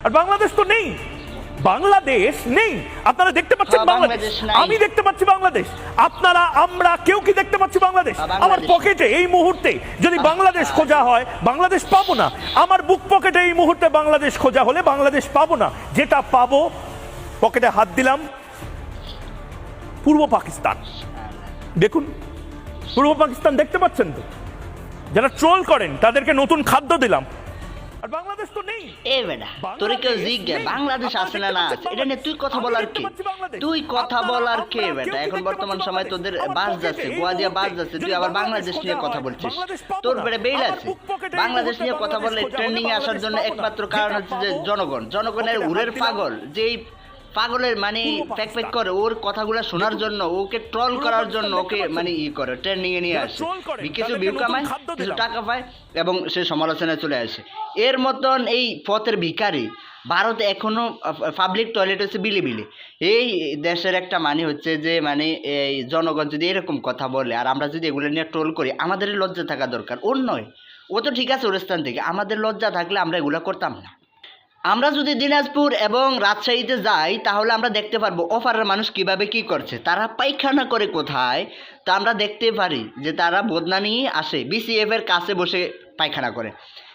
আর বাংলাদেশ তো নেই। বাংলাদেশ নেই। আপনারা দেখতে পাচ্ছেন বাংলাদেশ। আমি দেখতে পাচ্ছি বাংলাদেশ। আপনারা আমরা কেউ কি দেখতে পাচ্ছি বাংলাদেশ? আমার পকেটে এই মুহূর্তে যদি বাংলাদেশ খোঁজা হয় বাংলাদেশ পাবো না। আমার বুক পকেটে এই মুহূর্তে বাংলাদেশ খোঁজা হলে বাংলাদেশ পাবো না। যেটা পাবো পকেটে হাত দিলাম। পূর্ব পাকিস্তান। দেখুন পূর্ব পাকিস্তান দেখতে পাচ্ছেন তো? যারা ট্রোল করেন তাদেরকে নতুন খাদ্য দিলাম। আর বাংলাদেশ তো নেই। এ বেটা তোরে কেউ বাংলাদেশ আছে না না এটা নিয়ে তুই কথা বলার কে? তুই কথা বলার কে বেটা? এখন বর্তমান সময় তোদের বাস যাচ্ছে গোয়া দিয়া বাস যাচ্ছে তুই আবার বাংলাদেশ নিয়ে কথা বলছিস। তোর বেড়ে আছে। বাংলাদেশ নিয়ে কথা বললে ট্রেন্ডিং এ আসার জন্য একমাত্র কারণ হচ্ছে যে জনগণ। জনগণের উড়ের পাগল যেই পাগলের মানে প্যাক প্যাক করে ওর কথাগুলো শোনার জন্য ওকে ট্রল করার জন্য ওকে মানে ই করে ট্রেন্ডিং এ নিয়ে আসে। কিছু ভিউ কামায় কিছু টাকা পায় এবং সে সমালোচনায় চলে আসে। এর মতন এই পথের ভিখারি ভারতে এখনও পাবলিক টয়লেট হচ্ছে বিলি বিলি এই দেশের একটা মানে হচ্ছে যে মানে এই জনগণ যদি এরকম কথা বলে আর আমরা যদি এগুলো নিয়ে ট্রোল করি আমাদের লজ্জা থাকা দরকার। ওর নয়। ও তো ঠিক আছে ওর স্থান থেকে। আমাদের লজ্জা থাকলে আমরা এগুলো করতাম না। আমরা যদি দিনাজপুর এবং রাজশাহীতে যাই, তাহলে আমরা দেখতে পারব অফারের মানুষ কীভাবে কি করছে। তারা পায়খানা করে কোথায়? তা আমরা দেখতে পারি যে তারা বদনা নিয়ে আসে বিসিএফ এর কাছে বসে পায়খানা করে।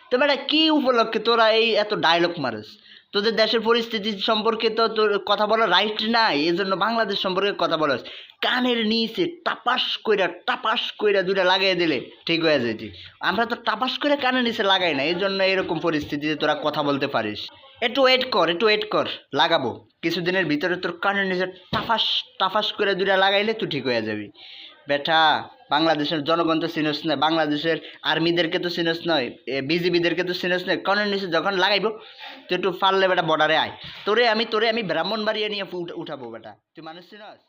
তো বেটা কি উপলক্ষে? তোরা এই এত ডায়লগ মারিস? তোদের দেশের পরিস্থিতি সম্পর্কে তো তোর কথা বলার রাইট নাই এই জন্য বাংলাদেশ সম্পর্কে কথা বলাস কানের নিচে টাপাস কইরা টাপাস কইরা দুইটা লাগাই দিলে ঠিক হয়ে যেতি আমরা তো টাপাস করে কানের নিচে লাগাই না এই জন্য এরকম পরিস্থিতিতে তোরা কথা বলতে পারিস। একটু ওয়েট কর, একটু ওয়েট কর, লাগাবো। কিছুদিনের ভিতরে তোর কানের নিচে টাফাস টাফাস করে দুইটা লাগাইলে তুই ঠিক হয়ে যাবি। বেটা, বাংলাদেশের জনগণ তো চিনস নয় বাংলাদেশের আর্মিদেরকে তো চিনস নয় বিজিবিদেরকে তো চিনস নয় নিচে যখন লাগাইব, তুই একটু পারলে বেটা বর্ডারে আয়। তোরে আমি তোরে আমি ব্রাহ্মণ বাড়িয়ে নিয়ে উঠাবো বেটা, তুই মানুষ চিনস?